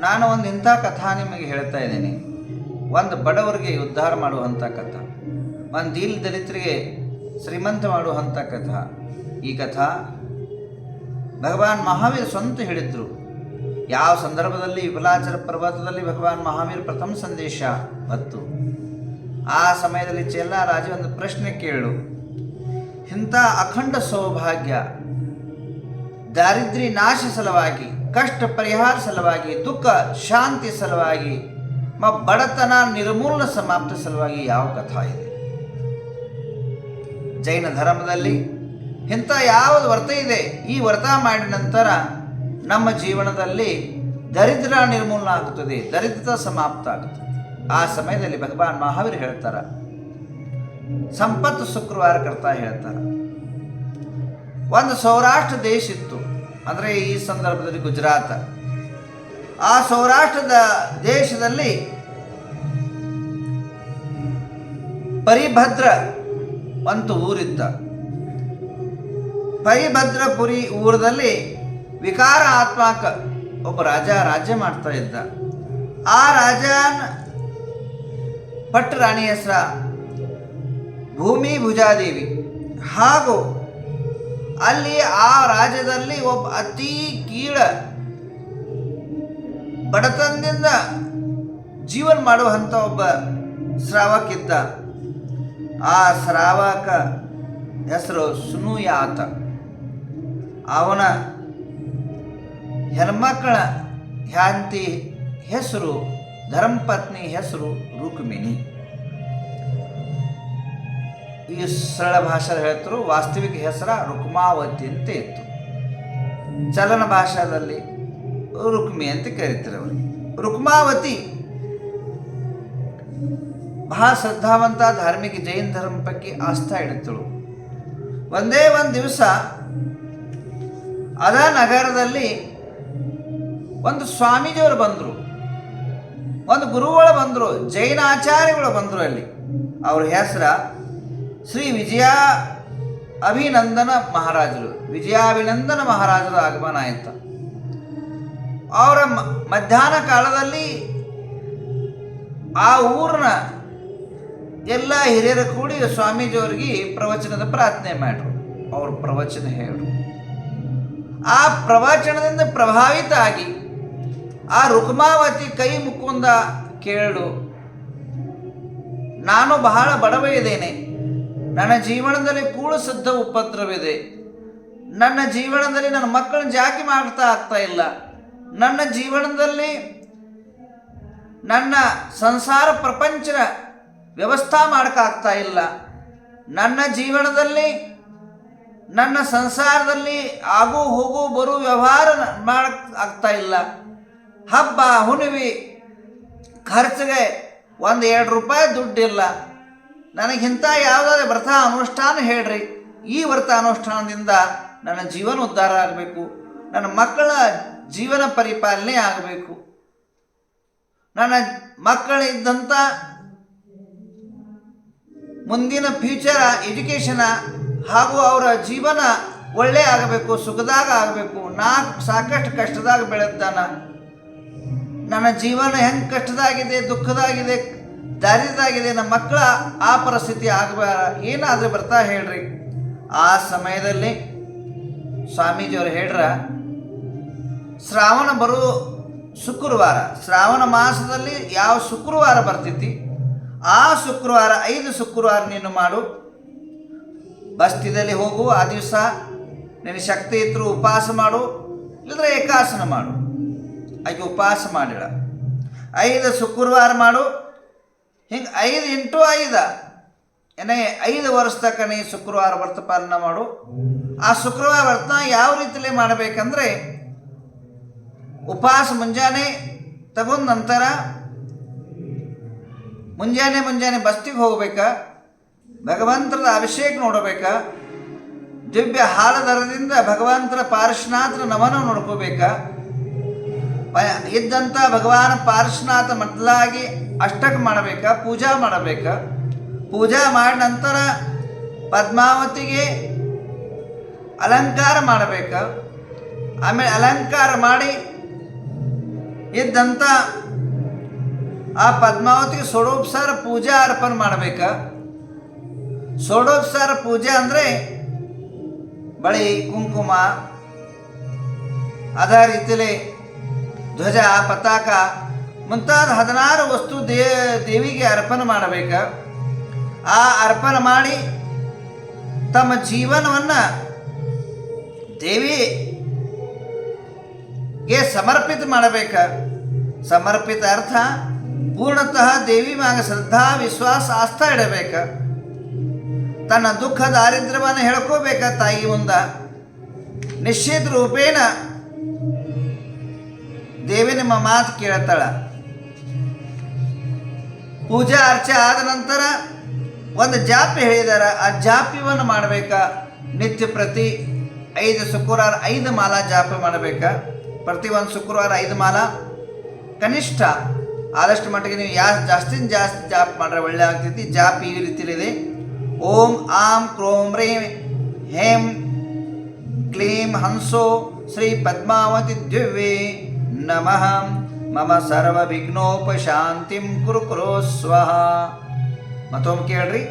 ನಾನು ಒಂದು ಇಂಥ ಕಥಾ ನಿಮಗೆ ಹೇಳ್ತಾ ಇದ್ದೀನಿ. ಒಂದು ಬಡವರಿಗೆ ಉದ್ಧಾರ ಮಾಡುವಂಥ ಕಥಾ. ಒಂದು ದೀಲ್ ದಲಿತರಿಗೆ ಶ್ರೀಮಂತ ಮಾಡುವಂಥ ಕಥಾ. ಈ ಕಥಾ ಭಗವಾನ್ ಮಹಾವೀರ್ ಸ್ವಂತ ಹೇಳಿದ್ರು. ಯಾವ ಸಂದರ್ಭದಲ್ಲಿ ವಿಪುಲಾಚರ ಪರ್ವತದಲ್ಲಿ ಭಗವಾನ್ ಮಹಾವೀರ್ ಪ್ರಥಮ ಸಂದೇಶ ಬತ್ತು ಆ ಸಮಯದಲ್ಲಿ ಚೆಲ್ಲಾರಾಜ ಒಂದು ಪ್ರಶ್ನೆ ಕೇಳು. ಇಂಥ ಅಖಂಡ ಸೌಭಾಗ್ಯ, ದಾರಿದ್ರ್ಯ ನಾಶ ಸಲುವಾಗಿ ಕಷ್ಟ ಪರಿಹಾರ ಸಲುವಾಗಿ, ದುಃಖ ಶಾಂತಿ ಸಲುವಾಗಿ, ಮ ಬಡತನ ನಿರ್ಮೂಲನ ಸಮಾಪ್ತ ಸಲುವಾಗಿ ಯಾವ ಕಥಾ ಇದೆ? ಜೈನ ಧರ್ಮದಲ್ಲಿ ಇಂಥ ಯಾವುದು ವ್ರತ ಇದೆ? ಈ ವ್ರತ ಮಾಡಿದ ನಂತರ ನಮ್ಮ ಜೀವನದಲ್ಲಿ ದರಿದ್ರ ನಿರ್ಮೂಲನ ಆಗುತ್ತದೆ ದರಿದ್ರ ಸಮಾಪ್ತ ಆಗುತ್ತದೆ ಆ ಸಮಯದಲ್ಲಿ ಭಗವಾನ್ ಮಹಾವೀರ್ ಹೇಳ್ತಾರ, ಸಂಪತ್ತು ಶುಕ್ರವಾರ ಕರ್ತಾ ಹೇಳ್ತಾರ. ಒಂದು ಸೌರಾಷ್ಟ್ರ ದೇಶ ಇತ್ತು. ಅಂದರೆ ಈ ಸಂದರ್ಭದಲ್ಲಿ ಗುಜರಾತ್. ಆ ಸೌರಾಷ್ಟ್ರದ ದೇಶದಲ್ಲಿ ಪರಿಭದ್ರ ಅಂತ ಊರಿತ್ತ. ಪರಿಭದ್ರಪುರಿ ಊರದಲ್ಲಿ ವಿಕಾರ ಆತ್ಮಕ ಒಬ್ಬ ರಾಜ ರಾಜ್ಯ ಮಾಡ್ತಾ ಇದ್ದ. ಆ ರಾಜನ ಪಟ್ಟ ರಾಣಿ ಹೆಸರ ಭೂಮಿ ಭುಜಾದೇವಿ. ಹಾಗೂ ಅಲ್ಲಿ ಆ ರಾಜ್ಯದಲ್ಲಿ ಒಬ್ಬ ಅತಿ ಕೀಳ ಬಡತನದಿಂದ ಜೀವನ ಮಾಡುವಂಥ ಒಬ್ಬ ಶ್ರಾವಕಿದ್ದ. ಆ ಶ್ರಾವಕ ಹೆಸರು ಸುನುಯಾತ. ಅವನ ಹೆಣ್ಮಕ್ಕಳ ಹ್ಯಾಂತಿ ಹೆಸರು, ಧರ್ಮಪತ್ನಿ ಹೆಸರು ರುಕ್ಮಿಣಿ. ಈ ಸರಳ ಭಾಷೆ ಹೇಳ್ತರು, ವಾಸ್ತವಿಕ ಹೆಸರ ರುಕ್ಮಾವತಿ ಅಂತ ಇತ್ತು. ಚಲನ ಭಾಷಾದಲ್ಲಿ ರುಕ್ಮಿ ಅಂತ ಕರೀತಾರೆ ಅವರಿಗೆ ರುಕ್ಮಾವತಿ ಬಹಳ ಶ್ರದ್ಧಾವಂತ ಧಾರ್ಮಿಕ ಜೈನ ಧರ್ಮ ಬಗ್ಗೆ ಆಸ್ಥಾ ಇಡುತ್ತಳು ಒಂದೇ ಒಂದು ದಿವಸ ಅದ ನಗರದಲ್ಲಿ ಒಂದು ಸ್ವಾಮೀಜಿಯವರು ಬಂದರು. ಒಂದು ಗುರುಗಳು ಬಂದರು, ಜೈನ ಆಚಾರ್ಯಗಳು ಬಂದರು ಅಲ್ಲಿ. ಅವ್ರ ಹೆಸರ ಶ್ರೀ ವಿಜಯ ಅಭಿನಂದನ ಮಹಾರಾಜರು. ವಿಜಯಾಭಿನಂದನ ಮಹಾರಾಜರ ಆಗಮನ ಆಯಿತು. ಅವರ ಮಧ್ಯಾಹ್ನ ಕಾಲದಲ್ಲಿ ಆ ಊರಿನ ಎಲ್ಲ ಹಿರಿಯರು ಕೂಡಿ ಸ್ವಾಮೀಜಿಯವರಿಗೆ ಪ್ರವಚನದ ಪ್ರಾರ್ಥನೆ ಮಾಡ್ರು. ಅವ್ರ ಪ್ರವಚನ ಹೇಳರು. ಆ ಪ್ರವಚನದಿಂದ ಪ್ರಭಾವಿತ ಆಗಿ ಆ ರುಕ್ಮಾವತಿ ಕೈ ಮುಕುಂದ ಕೇಳು ನಾನು ಬಹಳ ಬಡವ ಇದ್ದೇನೆ ನನ್ನ ಜೀವನದಲ್ಲಿ ಕೂಳು ಸಿದ್ಧ ಉಪದ್ರವಿದೆ. ನನ್ನ ಜೀವನದಲ್ಲಿ ನನ್ನ ಮಕ್ಕಳನ್ನ ಜಾಕಿ ಮಾಡ್ತಾ ಆಗ್ತಾ ಇಲ್ಲ. ನನ್ನ ಜೀವನದಲ್ಲಿ ನನ್ನ ಸಂಸಾರ ಪ್ರಪಂಚನ ವ್ಯವಸ್ಥಾ ಮಾಡೋಕ್ಕಾಗ್ತಾ ಇಲ್ಲ. ನನ್ನ ಜೀವನದಲ್ಲಿ ನನ್ನ ಸಂಸಾರದಲ್ಲಿ ಆಗು ಹೋಗು ಬರು ವ್ಯವಹಾರ ಮಾಡಕ್ ಆಗ್ತಾ ಇಲ್ಲ. ಹಬ್ಬ ಹುಣವಿ ಖರ್ಚಿಗೆ ಒಂದು ಎರಡು ರೂಪಾಯಿ ದುಡ್ಡಿಲ್ಲ. ನನಗಿಂತ ಯಾವುದಾದ್ರೂ ವ್ರತ ಅನುಷ್ಠಾನ ಹೇಳ್ರಿ. ಈ ವ್ರತ ಅನುಷ್ಠಾನದಿಂದ ನನ್ನ ಜೀವನ ಉದ್ಧಾರ ಆಗಬೇಕು. ನನ್ನ ಮಕ್ಕಳ ಜೀವನ ಪರಿಪಾಲನೆ ಆಗಬೇಕು. ನನ್ನ ಮಕ್ಕಳಿದ್ದಂಥ ಮುಂದಿನ ಫ್ಯೂಚರ್ ಎಜುಕೇಷನ ಹಾಗೂ ಅವರ ಜೀವನ ಒಳ್ಳೆ ಆಗಬೇಕು, ಸುಖದಾಗ ಆಗಬೇಕು. ನಾ ಸಾಕಷ್ಟು ಕಷ್ಟದಾಗ ಬೆಳೆದಾನ ನನ್ನ ಜೀವನ ಹೆಂಗೆ ಕಷ್ಟದಾಗಿದೆ, ದುಃಖದಾಗಿದೆ ದಾರಿದಾಗಿದೆ. ನಮ್ಮ ಮಕ್ಕಳ ಆ ಪರಿಸ್ಥಿತಿ ಆಗಬಾರ ಏನಾದರೂ ಬರ್ತಾ ಹೇಳ್ರಿ. ಆ ಸಮಯದಲ್ಲಿ ಸ್ವಾಮೀಜಿಯವರು ಹೇಳ್ರ, ಶ್ರಾವಣ ಬರೋ, ಶುಕ್ರವಾರ. ಶ್ರಾವಣ ಮಾಸದಲ್ಲಿ ಯಾವ ಶುಕ್ರವಾರ ಬರ್ತೈತಿ? ಆ ಶುಕ್ರವಾರ, ಐದು ಶುಕ್ರವಾರ ನೀನು ಮಾಡು. ಬಸ್ತಿದಲ್ಲಿ ಹೋಗು, ಆ ದಿವಸ ನಿನ್ನ ಶಕ್ತಿ ಇದ್ರು ಉಪವಾಸ ಮಾಡು ಇಲ್ಲದ್ರೆ ಏಕಾಸನ ಮಾಡು. ಆಕೆ ಉಪವಾಸ ಮಾಡಿಳ ಐದು ಶುಕ್ರವಾರ ಮಾಡು. ಹಿಂಗೆ ಐದು ಇಂಟು ಐದು. ಏನೇ ಐದು ವರ್ಷ ತಕ ನೀ ಶುಕ್ರವಾರ ವ್ರತ ಪಾಲನೆ ಮಾಡು. ಆ ಶುಕ್ರವಾರ ವ್ರತ ಯಾವ ರೀತಿಯಲ್ಲಿ ಮಾಡಬೇಕಂದ್ರೆ ಉಪವಾಸ ಮುಂಜಾನೆ ತಗೊಂಡ ನಂತರ ಮುಂಜಾನೆ ಮುಂಜಾನೆ ಬಸ್ತಿಗೆ ಹೋಗ್ಬೇಕಾ, ಭಗವಂತರದ ಅಭಿಷೇಕ ನೋಡಬೇಕಾ, ದಿವ್ಯ ಹಾಲ ದರದಿಂದ ಭಗವಂತರ ಪಾರ್ಶ್ವನಾಥನ ನಮನ ನೋಡ್ಕೋಬೇಕಾ. ಇದ್ದಂಥ ಭಗವಾನ್ ಪಾರ್ಶ್ವನಾಥ ಮೊದಲಾಗಿ ಅಷ್ಟಕ ಮಾಡಬೇಕಾ? ಪೂಜಾ ಮಾಡಬೇಕಾ? ಪೂಜಾ ಮಾಡಿದ ನಂತರ ಪದ್ಮಾವತಿಗೆ ಅಲಂಕಾರ ಮಾಡಬೇಕಾ? ಆಮೇಲೆ ಅಲಂಕಾರ ಮಾಡಿ ಇದ್ದಂಥ ಆ ಪದ್ಮಾವತಿಗೆ ಷೋಡೋಪಚಾರ ಪೂಜಾ ಅರ್ಪಣೆ ಮಾಡಬೇಕ? ಷೋಡೋಪಚಾರ ಪೂಜೆ ಅಂದರೆ ಬಳಿ ಕುಂಕುಮ, ಅದೇ ರೀತಿಯಲ್ಲಿ ಧ್ವಜ, ಪತಾಕ ಮುಂತಾದ ಹದಿನಾರು ವಸ್ತು ದೇ, ದೇವಿಗೆ ಅರ್ಪಣೆ ಮಾಡಬೇಕು. ಆ ಅರ್ಪಣೆ ಮಾಡಿ ತಮ್ಮ ಜೀವನವನ್ನು ದೇವಿಗೆ ಸಮರ್ಪಿತ ಮಾಡಬೇಕ. ಸಮರ್ಪಿತ ಅರ್ಥ ಪೂರ್ಣತಃ ದೇವಿ ಮ್ಯಾಗ ಶ್ರದ್ಧಾ, ವಿಶ್ವಾಸ, ಆಸ್ಥಾ ಇಡಬೇಕ. ತನ್ನ ದುಃಖ, ದಾರಿದ್ರ್ಯವನ್ನು ಹೇಳ್ಕೋಬೇಕ ತಾಯಿ ಮುಂದ. ನಿಶ್ಚಿತ ರೂಪೇಣ ದೇವಿ ನಿಮ್ಮ ಮಾತು ಕೇಳ್ತಾಳ. ಪೂಜಾ ಅರ್ಚೆ ಆದ ನಂತರ ಒಂದು ಜಾಪಿ ಹೇಳಿದಾರೆ, ಆ ಜಾಪ್ಯವನ್ನು ಮಾಡಬೇಕ? ನಿತ್ಯ ಪ್ರತಿ ಐದು ಶುಕ್ರವಾರ ಐದು ಮಾಲ ಜಾಪ ಮಾಡಬೇಕ? ಪ್ರತಿ ಒಂದು ಶುಕ್ರವಾರ ಐದು ಮಾಲ? ಕನಿಷ್ಠ ಆದಷ್ಟು ಮಟ್ಟಿಗೆ ನೀವು ಯಾ ಜಾಸ್ತಿ ಜಾಸ್ತಿ ಜಾಪ್ ಮಾಡ್ರೆ ಒಳ್ಳೆ ಆಗ್ತೈತಿ. ಜಾಪ್ ಈ ರೀತಿಲಿದೆ ಓಂ ಆಂ ಕ್ರೋಂ ರೀಂ ಹೇಂ ಕ್ಲೀಂ ಹಂಸೋ ಶ್ರೀ ಪದ್ಮಾವತಿ ದಿವ್ಯೆ ನಮಃ. ಮಮ ಸರ್ವ ವಿಘ್ನೋಪಶಾಂತಿಂ ಕುರು ಕುರು ಸ್ವಹ ಮತ್ತೊಮ್ಮೆ ಕೇಳ್ರಿ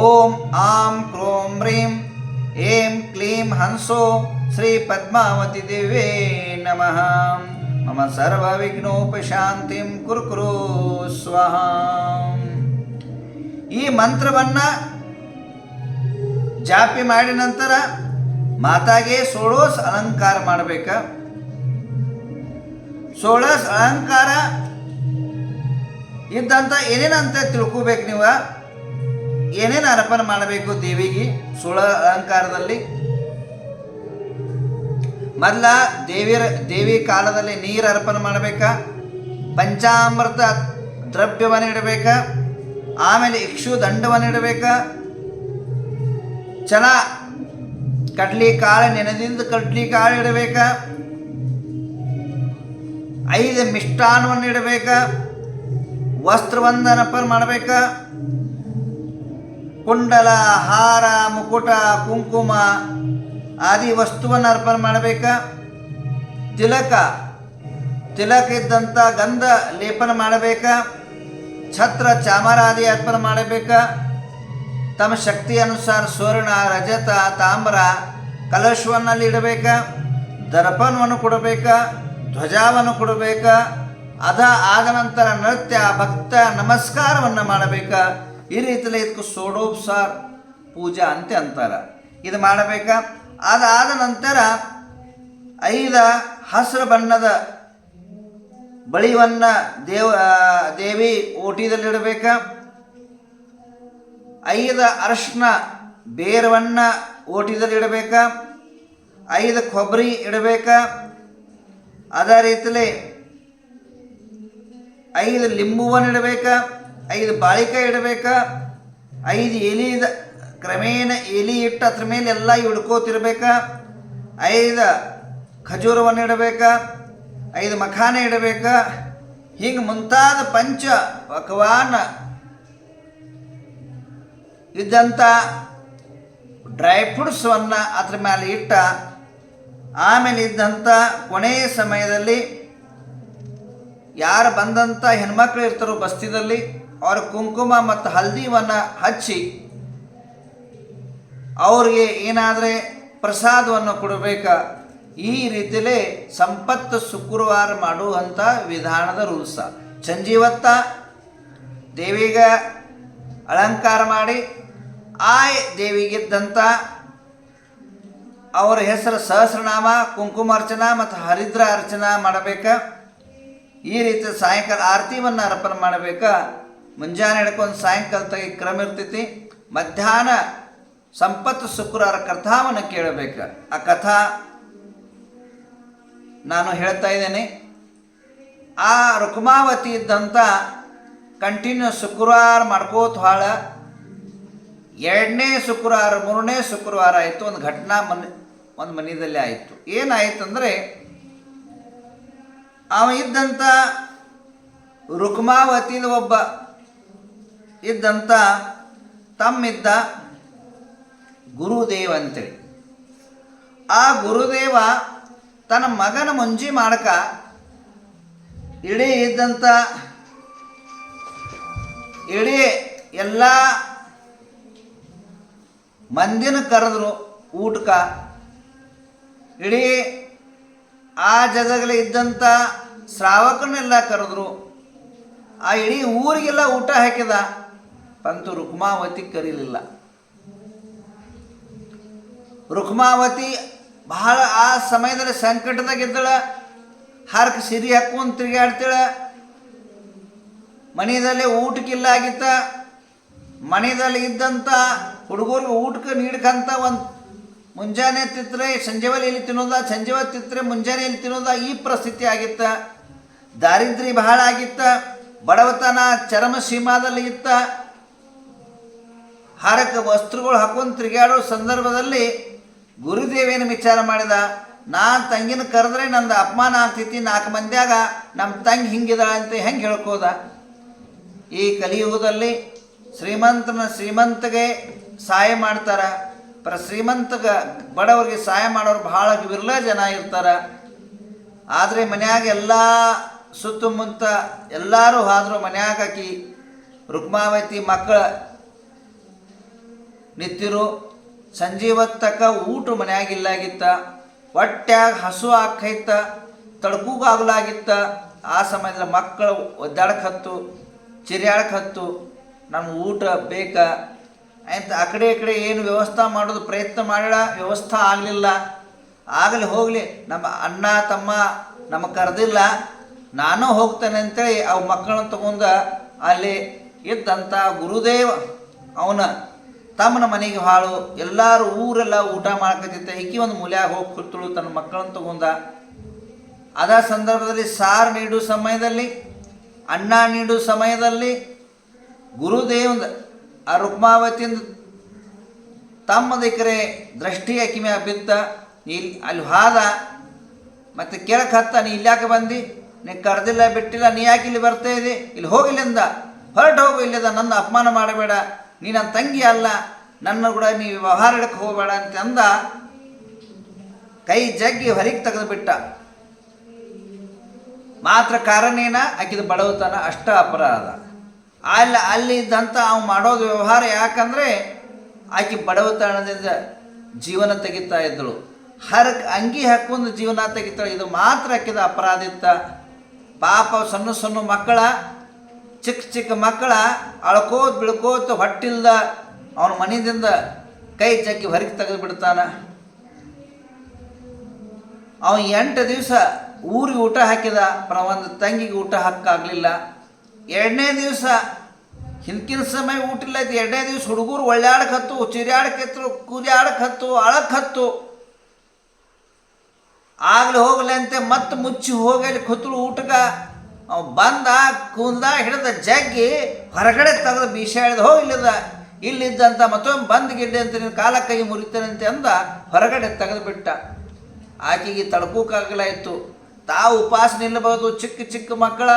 ಓಂ ಆಂ ಕ್ರೋಂ ರೀಂ ಏಂ ಕ್ಲೀಂ ಹಂಸೋ ಶ್ರೀ ಪದ್ಮಾವತಿ ದೇವೇ ನಮಃ ಮಮ ಸರ್ವ ವಿಘ್ನೋಪಶಾಂತಿಂ ಕುರು ಕುರು ಸ್ವಹ ಈ ಮಂತ್ರವನ್ನು ಜಾಪಿ ಮಾಡಿದ ನಂತರ ಮಾತಾಗೆ ಸೋಳೋಸ್ ಅಲಂಕಾರ ಮಾಡಬೇಕ. ಸೋಳಸ್ ಅಲಂಕಾರ ಇದ್ದಂಥ ಏನೇನಂತ ತಿಳ್ಕೊಬೇಕು ನೀವು? ಏನೇನು ಅರ್ಪಣೆ ಮಾಡಬೇಕು ದೇವಿಗೆ ಸೋಳ ಅಲಂಕಾರದಲ್ಲಿ ಮೊದಲ ದೇವಿಯ ದೇವಿ ಕಾಲದಲ್ಲಿ ನೀರು ಅರ್ಪಣೆ ಮಾಡಬೇಕಾ? ಪಂಚಾಮೃತ ದ್ರವ್ಯವನ್ನು ಇಡಬೇಕ? ಆಮೇಲೆ ಇಕ್ಷು ದಂಡವನ್ನು ಇಡಬೇಕ? ಚಲ ಕಡ್ಲಿ ಕಾಳು ನೆನೆದಿಂದ ಕಡ್ಲಿ ಕಾಳು ಇಡಬೇಕ? ಐದು ಮಿಷ್ಟಾನ್ನವನ್ನು ಇಡಬೇಕ ವಸ್ತ್ರವೊಂದನ್ನು ಅರ್ಪಣೆ ಮಾಡಬೇಕ. ಕುಂಡಲ, ಹಾರ, ಮುಕುಟ, ಕುಂಕುಮ ಆದಿ ವಸ್ತುವನ್ನು ಅರ್ಪಣೆ ಮಾಡಬೇಕ. ತಿಲಕ ತಿಲಕ ಇದ್ದಂಥ ಗಂಧ ಲೇಪನ ಮಾಡಬೇಕ. ಛತ್ರ ಚಾಮರಾದಿ ಅರ್ಪಣೆ ಮಾಡಬೇಕ. ತಮ್ಮ ಶಕ್ತಿ ಅನುಸಾರ ಸುವರ್ಣ, ರಜತ, ತಾಮ್ರ, ಕಲಶವನ್ನಲ್ಲಿ ಇಡಬೇಕ. ದರ್ಪಣವನ್ನು ಕೊಡಬೇಕ. ಧ್ವಜವನ್ನು ಕೊಡಬೇಕ, ಅದ ಆದ ನಂತರ ನೃತ್ಯ, ಭಕ್ತ, ನಮಸ್ಕಾರವನ್ನು ಮಾಡಬೇಕ. ಈ ರೀತಿಯಲ್ಲಿ ಇದಕ್ಕೆ ಸೋಡೋಪ್ಸಾರ್ ಪೂಜಾ ಅಂತ ಅಂತಾರ. ಇದು ಮಾಡಬೇಕ. ಅದಾದ ನಂತರ ಐದ ಹಸಿರು ಬಣ್ಣದ ಬಳಿವನ್ನು ದೇವ ದೇವಿ ಓಟಿದಲ್ಲಿಡಬೇಕ ಐದ ಅರಶಿನ ಬೇರವನ್ನು ಓಟಿದಲ್ಲಿ ಇಡಬೇಕ ಐದು ಕೊಬ್ಬರಿ ಇಡಬೇಕ. ಅದೇ ರೀತಿಲಿ ಐದು ಲಿಂಬುವನ್ನು ಇಡಬೇಕ, ಐದು ಬಾಳಿಕಾಯಿ ಇಡಬೇಕ, ಐದು ಎಲಿದ ಕ್ರಮೇಣ ಎಲಿ ಇಟ್ಟು ಅದ್ರ ಮೇಲೆ ಎಲ್ಲ ಹಿಡ್ಕೋತಿರ್ಬೇಕ ಐದು ಖಜೂರವನ್ನು ಇಡಬೇಕ, ಐದು ಮಖಾನೆ ಇಡಬೇಕ, ಹಿಂಗೆ ಮುಂತಾದ ಪಂಚ ಪಕವಾನ ಇದ್ದಂಥ ಡ್ರೈ ಫ್ರೂಟ್ಸನ್ನು ಅದ್ರ ಮೇಲೆ ಇಟ್ಟ ಆಮೇಲೆ ಇದ್ದಂಥ ಕೊನೆಯ ಸಮಯದಲ್ಲಿ ಯಾರು ಬಂದಂಥ ಹೆಣ್ಮಕ್ಳು ಇರ್ತಾರೋ ಬಸ್ತಿದಲ್ಲಿ ಅವ್ರ ಕುಂಕುಮ ಮತ್ತು ಹಲ್ದಿವನ್ನು ಹಚ್ಚಿ ಅವ್ರಿಗೆ ಏನಾದರೆ ಪ್ರಸಾದವನ್ನು ಕೊಡಬೇಕ? ಈ ರೀತಿಯಲ್ಲೇ ಸಂಪತ್ತು ಶುಕ್ರವಾರ ಮಾಡುವಂಥ ವಿಧಾನದ ರೂಲ್ಸ. ಸಂಜೀವತ್ತ ದೇವಿಗೆ ಅಲಂಕಾರ ಮಾಡಿ ಆ ದೇವಿಗಿದ್ದಂಥ ಅವರ ಹೆಸರು ಸಹಸ್ರನಾಮ ಕುಂಕುಮಾರ್ಚನ ಮತ್ತು ಹರಿದ್ರ ಅರ್ಚನ ಮಾಡಬೇಕ. ಈ ರೀತಿ ಸಾಯಂಕಾಲ ಆರತಿವನ್ನು ಅರ್ಪಣೆ ಮಾಡಬೇಕ. ಮುಂಜಾನೆ ಹಿಡ್ಕೊಂಡು ಸಾಯಂಕಾಲ ತಗಿ ಕ್ರಮ ಇರ್ತೈತಿ. ಮಧ್ಯಾಹ್ನ ಸಂಪತ್ತು ಶುಕ್ರವಾರ ಕಥಾವನ್ನು ಕೇಳಬೇಕು. ಆ ಕಥಾ ನಾನು ಹೇಳ್ತಾ ಇದ್ದೇನೆ. ಆ ರುಕ್ಮಾವತಿ ಇದ್ದಂಥ ಕಂಟಿನ್ಯೂ ಶುಕ್ರವಾರ ಮಾಡ್ಕೋತ ಹಾಳ. ಎರಡನೇ ಶುಕ್ರವಾರ, ಮೂರನೇ ಶುಕ್ರವಾರ ಆಯಿತು. ಒಂದು ಘಟನಾ ಮನೆ ಒಂದು ಮನೆಯಲ್ಲಿ ಆಯಿತು. ಏನಾಯಿತಂದರೆ ಅವ ಇದ್ದಂಥ ರುಕ್ಮಾವತಿನ ಒಬ್ಬ ಇದ್ದಂಥ ತಮ್ಮಿದ್ದ ಗುರುದೇವ ಅಂತೇಳಿ. ಆ ಗುರುದೇವ ತನ್ನ ಮಗನ ಮುಂಜಿ ಮಾಡಕ ಇಡೀ ಇದ್ದಂಥ ಇಡೀ ಎಲ್ಲ ಮಂದಿನ ಕರೆದ್ರು ಊಟಕ್ಕ ಇಡೀ ಆ ಜಗದಲ್ಲಿ ಇದ್ದಂಥ ಶ್ರಾವಕನೆಲ್ಲ ಕರೆದ್ರು. ಆ ಇಡೀ ಊರಿಗೆಲ್ಲ ಊಟ ಹಾಕಿದ. ಪಂತು ರುಕ್ಮಾವತಿ ಕರೀಲಿಲ್ಲ. ರುಕ್ಮಾವತಿ ಬಹಳ ಆ ಸಮಯದಲ್ಲಿ ಸಂಕಟದಾಗಿದ್ದಳ ಹರಕ ಸಿರಿ ಹಾಕ್ಕೊಂಡು ತಿರುಗಾಡ್ತಾಳ. ಮನೆಯಲ್ಲಿ ಊಟಕ್ಕಿಲ್ಲ ಆಗಿತ್ತ ಮನೆಯಲ್ಲಿ ಇದ್ದಂಥ ಹುಡುಗರಿಗೆ ಊಟಕ್ಕೆ ನೀಡ್ಕಂತ ಒಂದು ಮುಂಜಾನೆ ತಿತ್ತರೆ ಸಂಜೆವಲ್ಲಿ ಇಲ್ಲಿ ತಿನ್ನೋದ, ಸಂಜೆವ ತಿತ್ತರೆ ಮುಂಜಾನೆ ಇಲ್ಲಿ ತಿನ್ನೋದ, ಈ ಪರಿಸ್ಥಿತಿ ಆಗಿತ್ತ. ದಾರಿದ್ರ್ಯ ಬಹಳ ಆಗಿತ್ತ. ಬಡವತನ ಚರಮ ಸೀಮಾದಲ್ಲಿ ಇತ್ತ. ಹಾರಕ ವಸ್ತ್ರಗಳು ಹಾಕೊಂಡು ತಿರುಗಾಡೋ ಸಂದರ್ಭದಲ್ಲಿ ಗುರುದೇವೇನು ವಿಚಾರ ಮಾಡಿದ ನಾ ತಂಗಿನ ಕರೆದ್ರೆ ನಂದು ಅಪಮಾನ ಆಗ್ತೈತಿ, ನಾಲ್ಕು ಮಂದಿಯಾಗ ನಮ್ಮ ತಂಗಿ ಹಿಂಗಿದಾಳೆ ಅಂತ ಹೆಂಗೆ ಹೇಳ್ಕೋದ. ಈ ಕಲಿಯುಗದಲ್ಲಿ ಶ್ರೀಮಂತನ ಶ್ರೀಮಂತಗೆ ಸಹಾಯ ಮಾಡ್ತಾರ. ಪರ ಶ್ರೀಮಂತಗ ಬಡವರಿಗೆ ಸಹಾಯ ಮಾಡೋರು ಬಹಳ ವಿರಳ ಜನ ಇರ್ತಾರ. ಆದರೆ ಮನ್ಯಾಗ ಎಲ್ಲ ಸುತ್ತಮುತ್ತ ಎಲ್ಲರೂ ಆದರೂ ಮನ್ಯಾಗ ಹಾಕಿ ರುಕ್ಮಾವತಿ ಮಕ್ಕಳ ನಿಂತಿರು ಸಂಜೀವತ್ತಕ ಊಟ ಮನ್ಯಾಗಿಲ್ಲಾಗಿತ್ತ ಹೊಟ್ಯಾಗ ಹಸು ಹಾಕೈತ ತಡ್ಕೂಗಾಗ್ಲಾಗಿತ್ತ. ಆ ಸಮಯದಲ್ಲಿ ಮಕ್ಕಳು ಒದ್ದಾಡಕ್ಕೆ ಹತ್ತು ಚಿರ್ಯಾಡಕ್ಕೆ ಹತ್ತು ನಮ್ಮ ಊಟ ಬೇಕ. ಅಂತ ಆ ಕಡೆ ಈ ಕಡೆ ಏನು ವ್ಯವಸ್ಥೆ ಮಾಡೋದು ಪ್ರಯತ್ನ ಮಾಡಿಲ್ಲ ವ್ಯವಸ್ಥೆ ಆಗಲಿಲ್ಲ. ಆಗಲಿ ಹೋಗಲಿ, ನಮ್ಮ ಅಣ್ಣ, ತಮ್ಮ ನಮಗೆ ಕರೆದಿಲ್ಲ. ನಾನು ಹೋಗ್ತೇನೆ ಅಂತೇಳಿ ಅವು ಮಕ್ಕಳನ್ನ ತಗೊಂಡು ಅಲ್ಲಿ ಇದ್ದಂಥ ಗುರುದೇವ ಅವನ ತಮ್ಮನ ಮನೆಗೆ ಹಾಳು. ಎಲ್ಲರೂ ಊರೆಲ್ಲ ಊಟ ಮಾಡ್ಕೊತಿದ್ದ ಈಕಿ ಒಂದು ಮೂಲ್ಯಾಗ ಹೋಗಿ ಕೂತಳು ತನ್ನ ಮಕ್ಕಳನ್ನ ತಗೊಂಡ. ಅದ ಸಂದರ್ಭದಲ್ಲಿ ಸಾರ್ ನೀಡುವ ಸಮಯದಲ್ಲಿ, ಅಣ್ಣ ನೀಡುವ ಸಮಯದಲ್ಲಿ ಗುರುದೇವಂದ ಆ ರುಕ್ಮಾವತಿಯಿಂದ ತಮ್ಮ ದೃಷ್ಟಿಯ ಮ್ಯಾಗ ಬಿತ್ತ ನೀ ಅಲ್ಲಿ ಹಾದ, ಮತ್ತೆ ಕೆಳಕ್ಕೆ ಹತ್ತ, ನೀ ಇಲ್ಯಾಕೆ ಬಂದು? ನೀ ಕರೆದಿಲ್ಲ, ಬಿಟ್ಟಿಲ್ಲ, ನೀ ಯಾಕೆ ಇಲ್ಲಿ ಬರ್ತಾ ಇದೆ ಇಲ್ಲಿ ಹೋಗಿಲ್ಲಿಂದ, ಹೊರಟು ಹೋಗು, ಇಲ್ಲದ ನನ್ನ ಅಪಮಾನ ಮಾಡಬೇಡ. ನೀ ನನ್ನ ತಂಗಿ ಅಲ್ಲ, ನನ್ನ ಕೂಡ ನೀ ವ್ಯವಹಾರ ಇಡಕ್ಕೆ ಹೋಗಬೇಡ ಅಂತ ಅಂದ ಕೈ ಜಗ್ಗಿ ಹೊರಗೆ ತೆಗೆದು ಬಿಟ್ಟ ಮಾತ್ರ ಕಾರಣೇನ ಆಕಿದ ಬಡವತನ ಅಷ್ಟ ಅಪರಾಧ. ಅಲ್ಲಿ ಅಲ್ಲಿ ಇದ್ದಂಥ ಅವ್ನು ಮಾಡೋದು ವ್ಯವಹಾರ ಯಾಕಂದರೆ ಆಕೆ ಬಡವತನದಿಂದ ಜೀವನ ತೆಗಿತಾ ಇದ್ದಳು. ಹರ ಅಂಗಿ ಹಾಕೊಂಡು ಜೀವನ ತೆಗಿತಾಳೆ. ಇದು ಮಾತ್ರ ಹಾಕಿದ ಅಪರಾಧ ಇತ್ತ. ಪಾಪ ಸಣ್ಣ ಸಣ್ಣ ಮಕ್ಕಳ, ಚಿಕ್ಕ ಚಿಕ್ಕ ಮಕ್ಕಳ ಅಳ್ಕೋತ ಬಿಳ್ಕೋತ ಹೊಟ್ಟಿಲ್ದ ಅವನ ಮನೆಯಿಂದ ಕೈ ಚಕ್ಕಿ ಹೊರಗೆ ತೆಗೆದು ಬಿಡ್ತಾನ. ಅವನು ಎಂಟು ದಿವಸ ಊರಿಗೆ ಊಟ ಹಾಕಿದ. ಒಂದು ತಂಗಿಗೆ ಊಟ ಹಾಕಾಗಲಿಲ್ಲ ಎರಡನೇ ದಿವಸ ಹಿಂದಿನ ಸಮಯ ಊಟ ಇಲ್ಲ ಎರಡನೇ ದಿವಸ ಹುಡುಗರು ಒಳ್ಳೆಯಾಡಕ್ಕೆ ಹತ್ತು ಚಿರ್ಯಾಡಕ್ಕೆ ಹತ್ತು ಕೂರ್ಯಾಡಕ್ಕೆ ಹತ್ತು ಅಳಕ್ಕೆ ಹತ್ತು. ಆಗಲಿ ಹೋಗ್ಲಿ ಅಂತೆ, ಮತ್ತೆ ಮುಚ್ಚಿ ಹೋಗಿ ಅಲ್ಲಿ ಊಟಕ್ಕೆ ಅವ ಬಂದ, ಕುಂದ, ಹಿಡಿದ, ಜಗ್ಗಿ ಹೊರಗಡೆ ತೆಗೆದು ಬೀಸ ಹಿಡ್ದು ಹೋಗಿ ಇಲ್ಲದ, ಇಲ್ಲಿದ್ದಂತ ಮತ್ತೊಮ್ಮೆ ಬಂದ್ ಗಿಡ್ಡೆ ಅಂತ ನೀನು ಕಾಲ ಕೈ ಮುರಿತಾನಂತೆ ಅಂದ, ಹೊರಗಡೆ ತೆಗೆದು ಬಿಟ್ಟ. ಆಕೆಗೆ ತಡ್ಕೋಕ್ಕಾಗಲಾಯಿತು ತಾವು ಉಪವಾಸ ನಿಲ್ಲಬಹುದು, ಚಿಕ್ಕ ಚಿಕ್ಕ ಮಕ್ಕಳ.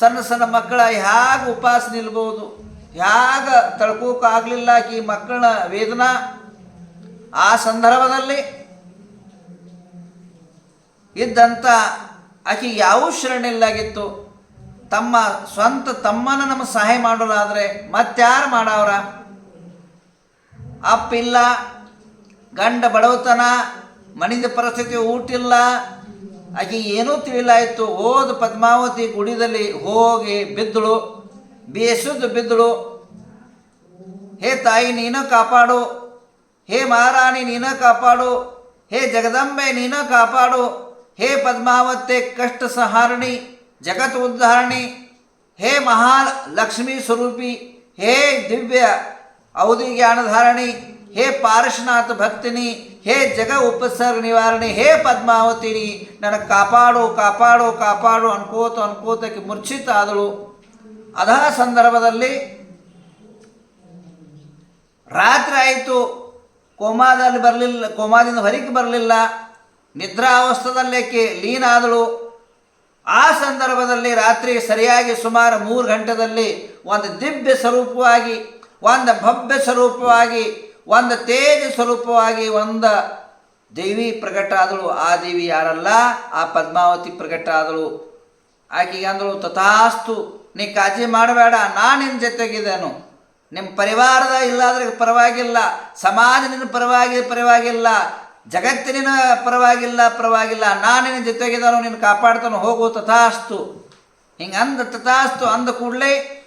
ಸಣ್ಣ ಸಣ್ಣ ಮಕ್ಕಳ ಹ್ಯಾಗ ಉಪವಾಸ ನಿಲ್ಬೋದು. ಹ್ಯಾಗ ತಳ್ಕೋಕಾಗಲಿಲ್ಲ ಈ ಮಕ್ಕಳ ವೇದನಾ ಆ ಸಂದರ್ಭದಲ್ಲಿ. ಇದ್ದಂಥ ಆಕೆ ಯಾವ ಶರಣಿಲ್ಲಾಗಿತ್ತು ತಮ್ಮ ಸ್ವಂತ ತಮ್ಮನ ನಮಗೆ ಸಹಾಯ ಮಾಡೋದಾದರೆ ಮತ್ತಾರು ಮಾಡವ್ರ? ಅಪ್ಪಿಲ್ಲ, ಗಂಡ ಬಡವತನ, ಮನಿದ ಪರಿಸ್ಥಿತಿ ಊಟಿಲ್ಲ ಆಕೆ ಏನೂ ತಿಳಿಲಾಯಿತು ಹೋದ ಪದ್ಮಾವತಿ ಗುಡಿದಲ್ಲಿ ಹೋಗಿ ಬಿದ್ದಳು. ಬೇಸುದು ಬಿದ್ದಳು. ಹೇ ತಾಯಿ, ನೀನು ಕಾಪಾಡು. ಹೇ ಮಹಾರಾಣಿ, ನೀನು ಕಾಪಾಡು. ಹೇ ಜಗದಂಬೆ, ನೀನು ಕಾಪಾಡು. ಹೇ ಪದ್ಮಾವತಿ ಕಷ್ಟ ಸಹಾರಣಿ ಜಗತ್ ಉದ್ಧಾರಣಿ. ಹೇ ಮಹಾಲಕ್ಷ್ಮೀ ಸ್ವರೂಪಿ, ಹೇ ದಿವ್ಯ ಅವಧಿ ಜ್ಞಾನಧಾರಣಿ ಹೇ ಪಾರ್ಶ್ವನಾಥ ಭಕ್ತಿನಿ, ಹೇ ಜಗ ಉಪಸರ್ಗ ನಿವಾರಣೆ, ಹೇ ಪದ್ಮಾವತಿನಿ, ನನಗೆ ಕಾಪಾಡು ಕಾಪಾಡು ಕಾಪಾಡು ಅನ್ಕೋತ ಅನ್ಕೋತಕ್ಕೆ ಮೂರ್ಛಿತ ಆದಳು ಅದ ಸಂದರ್ಭದಲ್ಲಿ ರಾತ್ರಿ ಆಯಿತು, ಕೋಮಾದಲ್ಲಿ ಬರಲಿಲ್ಲ, ಕೋಮಾದಿಂದ ಹೊರಗೆ ಬರಲಿಲ್ಲ, ನಿದ್ರಾವಸ್ಥದಲ್ಲೇಕೆ ಲೀನ್ ಆದಳು ಆ ಸಂದರ್ಭದಲ್ಲಿ ರಾತ್ರಿ ಸರಿಯಾಗಿ ಸುಮಾರು ಮೂರು ಗಂಟೆದಲ್ಲಿ ಒಂದು ದಿವ್ಯ ಸ್ವರೂಪವಾಗಿ, ಒಂದು ಭವ್ಯ ಸ್ವರೂಪವಾಗಿ ಒಂದು ತೇಜ ಸ್ವರೂಪವಾಗಿ ಒಂದು ದೇವಿ ಪ್ರಕಟ ಆದಳು. ಆ ದೇವಿ ಯಾರಲ್ಲ? ಆ ಪದ್ಮಾವತಿ ಪ್ರಕಟ ಆದಳು. ಆಕೆಗೆ ಅಂದಳು, ತಥಾಸ್ತು, ನೀ ಕಾಜಿ ಮಾಡಬೇಡ, ನಾನು ನಿನ್ನ ಜೊತೆಗಿದ್ದೇನು. ನಿಮ್ಮ ಪರಿವಾರದ ಇಲ್ಲಾದ್ರೆ ಪರವಾಗಿಲ್ಲ. ಸಮಾಜ ನಿನ್ನ ಪರವಾಗಿ, ಪರವಾಗಿಲ್ಲ. ಜಗತ್ತಿನ ಪರವಾಗಿಲ್ಲ ಪರವಾಗಿಲ್ಲ. ನಾನು ನಿನ್ನ ಜೊತೆಗಿದ್ದಾನು ನಿನ್ನ ಕಾಪಾಡ್ತಾನು, ಹೋಗು, ತಥಾಸ್ತು. ಹಿಂಗೆ ಅಂದ, ತಥಾಸ್ತು ಅಂದ ಕೂಡಲೇ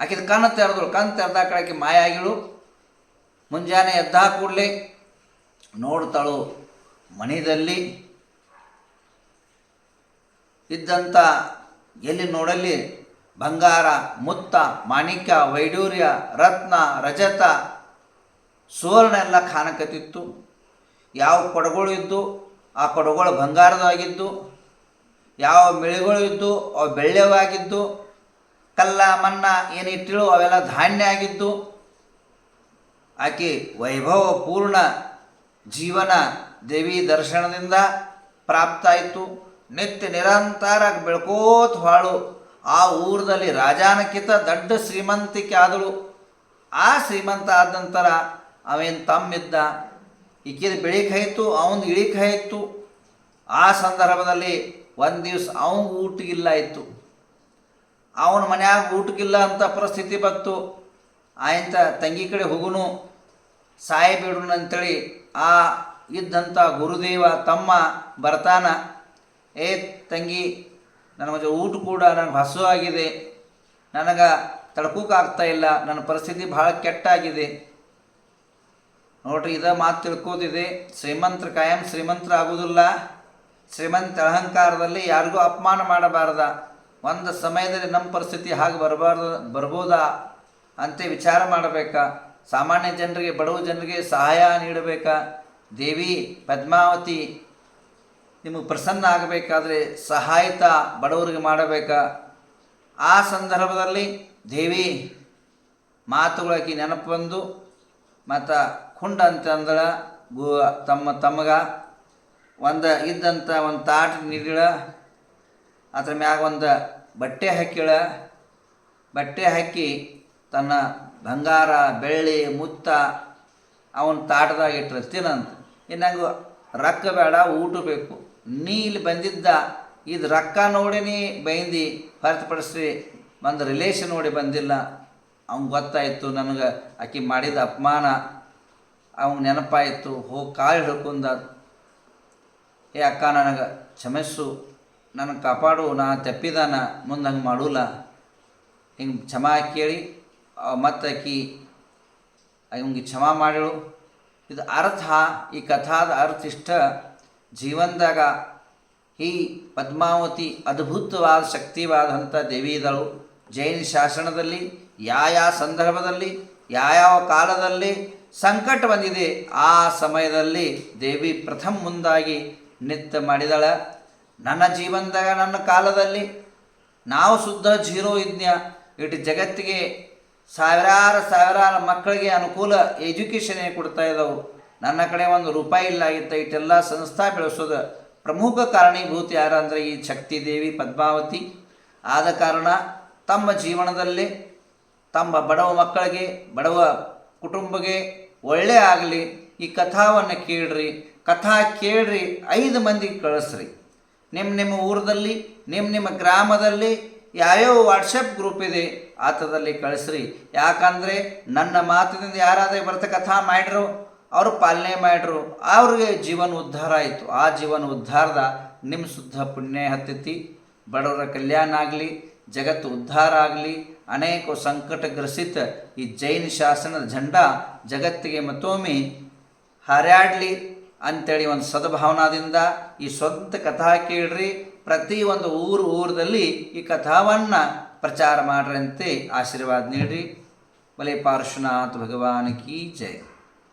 ಆಕಿದ ಕಣ್ಣು ತೆರೆದಳು, ಕಣ್ಣು ತೆರೆದ ಕಡೆಗೆ ಮಾಯಾಗಿಳು. ಮುಂಜಾನೆ ಎದ್ದ ಕೂಡಲೇ ನೋಡ್ತಾಳು ಮನೆಯಲ್ಲಿ ಇದ್ದಂಥ ಎಲ್ಲಿ ನೋಡಲ್ಲಿ? ಬಂಗಾರ, ಮುತ್ತ, ಮಾಣಿಕ್ಯ, ವೈಡೂರ್ಯ, ರತ್ನ, ರಜತ, ಸುವರ್ಣ ಎಲ್ಲ ಕಾಣಕತ್ತಿತ್ತು. ಯಾವ ಕೊಡಗಳು ಇದ್ದು? ಆ ಕೊಡಗಳು ಬಂಗಾರದಾಗಿದ್ದು ಯಾವ ಮಿಳಿಗಳು ಇದ್ದು? ಅವು ಬೆಳ್ಳೆವಾಗಿದ್ದು. ಕಲ್ಲ, ಮನ್ನ ಏನಿಟ್ಟಿಳು ಅವೆಲ್ಲ ಧಾನ್ಯ ಆಗಿದ್ದು ಆಕೆ ವೈಭವಪೂರ್ಣ ಜೀವನ ದೇವಿ ದರ್ಶನದಿಂದ ಪ್ರಾಪ್ತ ಆಯಿತು ನಿತ್ಯ ನಿರಂತರ ಬೆಳ್ಕೋತ ಹಾಳು. ಆ ಊರದಲ್ಲಿ ರಾಜಾನಕ್ಕಿಂತ ದೊಡ್ಡ ಶ್ರೀಮಂತಿಕೆ ಆದಳು. ಆ ಶ್ರೀಮಂತ ಆದ ನಂತರ ಅವೇನು ತಮ್ಮಿದ್ದ? ಈಕಿದ ಬೆಳಿಕಾಯಿತು ಅವನು ಇಳಿಕಾಯಿತು ಆ ಸಂದರ್ಭದಲ್ಲಿ ಒಂದು ದಿವಸ ಅವನಿಗೆ ಊಟಗಿಲ್ಲ ಇತ್ತು. ಅವನ ಮನ್ಯಾಗ ಊಟಕ್ಕಿಲ್ಲ ಅಂತ ಪರಿಸ್ಥಿತಿ ಬಂತು. ಆಯಂತ, ತಂಗಿ ಕಡೆ ಹೋಗುನು. ಸಾಯಬೇಡುನು ಅಂತೇಳಿ ಆ ಇದ್ದಂಥ ಗುರುದೇವ ತಮ್ಮ ಬರ್ತಾನ, ಏ ತಂಗಿ, ನನ್ನ ಮಜ ಊಟ ಕೂಡ ನನಗೆ ಆಗಿದೆ. ನನಗೆ ತಡ್ಕೋಕ್ಕಾಗ್ತಾ ಇಲ್ಲ. ನನ್ನ ಪರಿಸ್ಥಿತಿ ಭಾಳ ಕೆಟ್ಟಾಗಿದೆ. ನೋಡ್ರಿ, ಇದ ಮಾತು ತಿಳ್ಕೋದಿದೆ ಶ್ರೀಮಂತ್ರ ಕಾಯಂ ಶ್ರೀಮಂತ್ರ ಆಗುವುದಿಲ್ಲ ಶ್ರೀಮಂತ ಅಹಂಕಾರದಲ್ಲಿ ಯಾರಿಗೂ ಅಪಮಾನ ಮಾಡಬಾರ್ದ. ಒಂದು ಸಮಯದಲ್ಲಿ ನಮ್ಮ ಪರಿಸ್ಥಿತಿ ಹಾಗೆ ಬರಬಾರ್ದು, ಬರ್ಬೋದಾ ಅಂತ ವಿಚಾರ ಮಾಡಬೇಕಾ. ಸಾಮಾನ್ಯ ಜನರಿಗೆ, ಬಡವ ಜನರಿಗೆ ಸಹಾಯ ನೀಡಬೇಕಾ. ದೇವಿ, ಪದ್ಮಾವತಿ, ನಿಮಗೆ ಪ್ರಸನ್ನ ಆಗಬೇಕಾದ್ರೆ ಸಹಾಯತ ಬಡವರಿಗೆ ಮಾಡಬೇಕಾ. ಆ ಸಂದರ್ಭದಲ್ಲಿ ದೇವಿ ಮಾತುಗಳಾಕಿ ನೆನಪು ಬಂದು, ಮತ್ತು ಕುಂಡ ಅಂತಂದಳ, ಗು, ತಮ್ಮ ತಮ್ಮಗ, ಒಂದು ಇದ್ದಂಥ ಒಂದು ತಾಟ ನೀಡಿಳ ಅದ್ರ ಮ್ಯಾಗ ಒಂದು ಬಟ್ಟೆ ಹಾಕಿಳ ಬಟ್ಟೆ ಹಾಕಿ ತನ್ನ ಬಂಗಾರ, ಬೆಳ್ಳಿ, ಮುತ್ತ ಅವನ ತಾಟದಾಗ ಇಟ್ಟರೆ ತಿನ್ನಂತ ಇನ್ನಂಗೆ ರೊಕ್ಕ ಬೇಡ, ಊಟ ಬೇಕು. ನೀ ಇಲ್ಲಿ ಬಂದಿದ್ದ, ಇದು ರೊಕ್ಕ ನೋಡಿ ನೀ ಬೈಂದಿ ಹೊರತುಪಡಿಸಿ ರಿಲೇಷನ್ ನೋಡಿ ಬಂದಿಲ್ಲ. ಅವ್ನಿಗೆ ಗೊತ್ತಾಯಿತು, ನನಗೆ ಆಕೆ ಮಾಡಿದ ಅಪಮಾನ. ಅವ್ನಿಗೆ ನೆನಪಾಯಿತು, ಹೋಗಿ ಕಾಳು ಹಿಡ್ಕೊಂಡ. ಏ ಅಕ್ಕ, ನನಗೆ ಕ್ಷಮಿಸು. ನನಗೆ ಕಾಪಾಡು, ನಾ ತಪ್ಪಿದಾನ, ಮುಂದೆ ಹಂಗೆ ಮಾಡೂಲ? ಹಿಂಗೆ ಕ್ಷಮಾ ಕೇಳಿ ಮತ್ತು ಆಕಿ ಹಿಂಗೆ ಕ್ಷಮಾ ಮಾಡಿಳು. ಇದು ಅರ್ಥ, ಈ ಕಥಾದ ಅರ್ಥ ಇಷ್ಟ. ಜೀವನದಾಗ ಈ ಪದ್ಮಾವತಿ ಅದ್ಭುತವಾದ ಶಕ್ತಿವಾದಂಥ ದೇವಿ ಇದ್ದಳು ಜೈನ ಶಾಸನದಲ್ಲಿ ಯಾವ ಸಂದರ್ಭದಲ್ಲಿ ಯಾವ ಕಾಲದಲ್ಲಿ ಸಂಕಟ ಬಂದಿದೆ, ಆ ಸಮಯದಲ್ಲಿ ದೇವಿ ಪ್ರಥಮ ಮುಂದಾಗಿ ನಿತ್ಯ ಮಾಡಿದಳ. ನನ್ನ ಜೀವನದಾಗ, ನನ್ನ ಕಾಲದಲ್ಲಿ ನಾವು ಶುದ್ಧ ಜೀರೋ ಇದ್ನ್ಯ ಇಟ್ಟು ಜಗತ್ತಿಗೆ ಸಾವಿರಾರು ಸಾವಿರಾರು ಮಕ್ಕಳಿಗೆ ಅನುಕೂಲ ಎಜುಕೇಷನ್ ಕೊಡ್ತಾ ಇದ್ದವು ನನ್ನ ಕಡೆ ಒಂದು ರೂಪಾಯಿ ಇಲ್ಲ ಆಗಿತ್ತು ಇಟ್ಟೆಲ್ಲ ಸಂಸ್ಥಾ ಬೆಳೆಸೋದು ಪ್ರಮುಖ ಕಾರಣೀಭೂತಿ ಯಾರಂದರೆ ಈ ಶಕ್ತಿದೇವಿ ಪದ್ಮಾವತಿ. ಆದ ಕಾರಣ ತಮ್ಮ ಜೀವನದಲ್ಲಿ ತಮ್ಮ ಬಡವ ಮಕ್ಕಳಿಗೆ, ಬಡವ ಕುಟುಂಬಗೆ ಒಳ್ಳೆ ಆಗಲಿ. ಈ ಕಥಾವನ್ನು ಕೇಳ್ರಿ, ಕಥಾ ಕೇಳ್ರಿ, ಐದು ಮಂದಿಗೆ ಕಳಿಸ್ರಿ. ನಿಮ್ಮ ನಿಮ್ಮ ಊರದಲ್ಲಿ ನಿಮ್ಮ ನಿಮ್ಮ ಗ್ರಾಮದಲ್ಲಿ ಯಾವ್ಯಾವ ವಾಟ್ಸಪ್ ಗ್ರೂಪ್ ಇದೆ, ಆತದಲ್ಲಿ ಕಳಿಸ್ರಿ. ಯಾಕಂದರೆ ನನ್ನ ಮಾತಿನಿಂದ ಯಾರಾದರೂ ಕಥಾ ಮಾಡ್ರು ಅವರು ಪಾಲನೆ ಮಾಡ್ರು ಅವ್ರಿಗೆ ಜೀವನ ಉದ್ಧಾರ ಆಯಿತು. ಆ ಜೀವನ ಉದ್ಧಾರದ ನಿಮ್ಮ ಶುದ್ಧ ಪುಣ್ಯ ಹತ್ತೈತಿ. ಬಡವರ ಕಲ್ಯಾಣ ಆಗಲಿ, ಜಗತ್ತು ಉದ್ಧಾರ ಆಗಲಿ, ಅನೇಕ ಸಂಕಟಗ್ರಸಿತ ಈ ಜೈನ ಶಾಸನದ ಝಂಡ ಜಗತ್ತಿಗೆ ಮತ್ತೊಮ್ಮೆ ಹಾರ್ಯಾಡಲಿ ಅಂತೇಳಿ ಒಂದು ಸದ್ಭಾವನಾದಿಂದ ಈ ಸ್ವಂತ ಕಥಾ ಕೇಳ್ರಿ. ಪ್ರತಿ ಒಂದು ಊರು ಊರದಲ್ಲಿ ಈ ಕಥಾವನ್ನು ಪ್ರಚಾರ ಮಾಡ್ರಂತೆ ಆಶೀರ್ವಾದ ನೀಡ್ರಿ. ಬಲೆ ಪಾರ್ಶ್ವನಾಥ್ ಭಗವಾನ್ ಕೀ ಜೈ.